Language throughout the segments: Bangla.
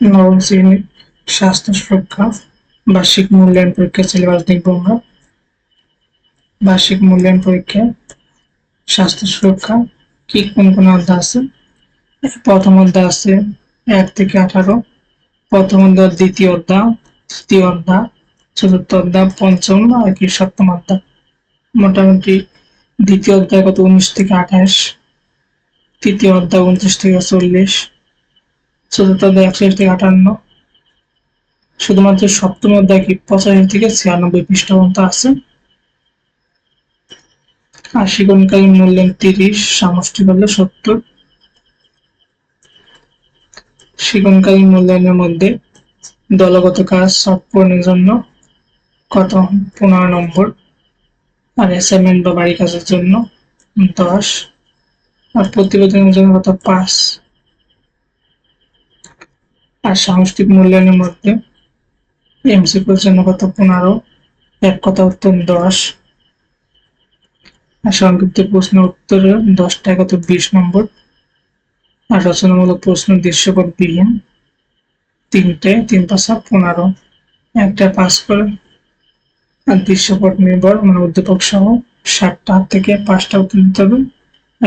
নবম শ্রেণির স্বাস্থ্য সুরক্ষা, বার্ষিক মূল্যায়ন পরীক্ষা সিলেবাস দেখব আমরা। বার্ষিক মূল্যায়ন পরীক্ষা, স্বাস্থ্য সুরক্ষা, কি কোন কোন অধ্যায় আছে? প্রথম অধ্যায় আছে এক থেকে আঠারো। প্রথম অধ্যায় দ্বিতীয় অধ্যায়, তৃতীয় অধ্যায়, চতুর্থ অধ্যায়, পঞ্চম আর কি সপ্তম অধ্যায়। মোটামুটি দ্বিতীয় অধ্যায় কত? উনিশ থেকে আঠাশ। তৃতীয় অধ্যায় উনত্রিশ থেকে চল্লিশ। চতুর্থ অধ্যায় একচল্লিশ থেকে আটান্ন। শুধুমাত্র সপ্তম অধ্যায় কি পঁচাশি থেকে ছিয়ানব্বই পৃষ্ঠা পর্যন্ত আছে। আশি গণকালীন মূল্যায়ন তিরিশ সামষ্টিক হলে সত্তর। শিগনকালীন মূল্যায়নের মধ্যে দলগত কাজ সব পূরণের জন্য কত? পনেরো নম্বর। আর অ্যাসাইনমেন্ট বা বাড়ি কাজের জন্য দশ। আর প্রতিবেদনের জন্য কত? পাঁচ। আর সাংস্কৃতিক মূল্যায়নের মধ্যে এমসিকিউর জন্য কত পনেরো, এক কথা উত্তর দশ। আর সংক্ষিপ্ত প্রশ্ন উত্তরে দশটা কত বিশ নম্বর। আর রচনামূলক প্রশ্ন দৃশ্যপট বিহীন। তিনটে, তিন পাঁচা পনেরো। একটা পাস করে। আর দৃশ্যপট নির্ভর মানে উদ্দীপক সহ ষাটটা থেকে পাঁচটা উত্তর দিতে হবে।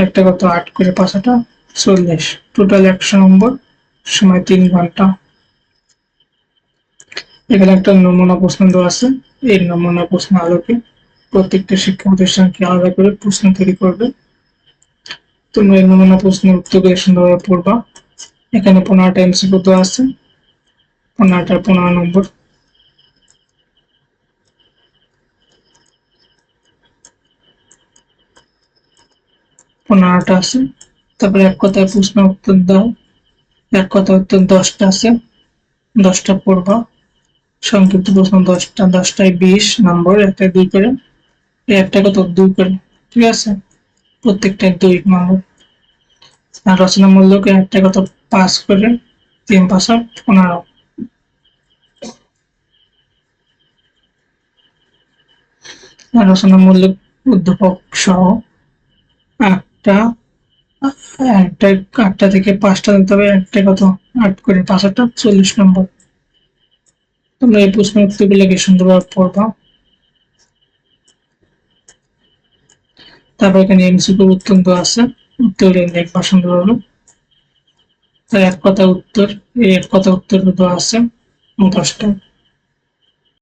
একটা কত আট করে, পাঁচটা চল্লিশ। টোটাল একশো নম্বর। সময় তিন ঘণ্টা। এখানে একটা নমুনা প্রশ্ন দেওয়া আছে। এই নমুনা প্রশ্ন আলোকে প্রত্যেকটা শিক্ষা প্রতিষ্ঠানকে আলাদা করে প্রশ্ন তৈরি করবে। তোমরা এই নমুনা প্রশ্নের উত্তরগুলো সুন্দরভাবে পড়বা। এখানে পনেরোটা এমসিকিউ দেওয়া আছে। পনেরোটা পনেরো নম্বর। পনেরোটা আছে। তারপরে এক কথায় প্রশ্ন উত্তর দাও। এক কথা উত্তর দশটা আছে। দশটা পড়বা। সংক্ষিপ্ত প্রশ্ন, দশটা, দশটায় বিশ নম্বর, একটা দুই করে। একটা কত দুই করে। ঠিক আছে? প্রত্যেকটায় দুই নম্বর। আর রচনা মূল্যকে একটা কত পাস করে। তিন পাঁচ পনেরো। রচনা মূল্য উদ্যোপক সহ আটটা একটা আটটা থেকে পাঁচটা দিতে হবে, একটা কত? আট করে পাঁচ, আটটা চল্লিশ নম্বর। তোমরা এই প্রশ্ন উত্তরগুলোকে সুন্দরভাবে পড়বা তারপর এখানে এমসিকিউ উত্তর দেওয়া আছে। উত্তর দেখবা সুন্দরভাবে তাই এক কথা উত্তর, এই এক কথা উত্তর দেওয়া আছে। দশটা।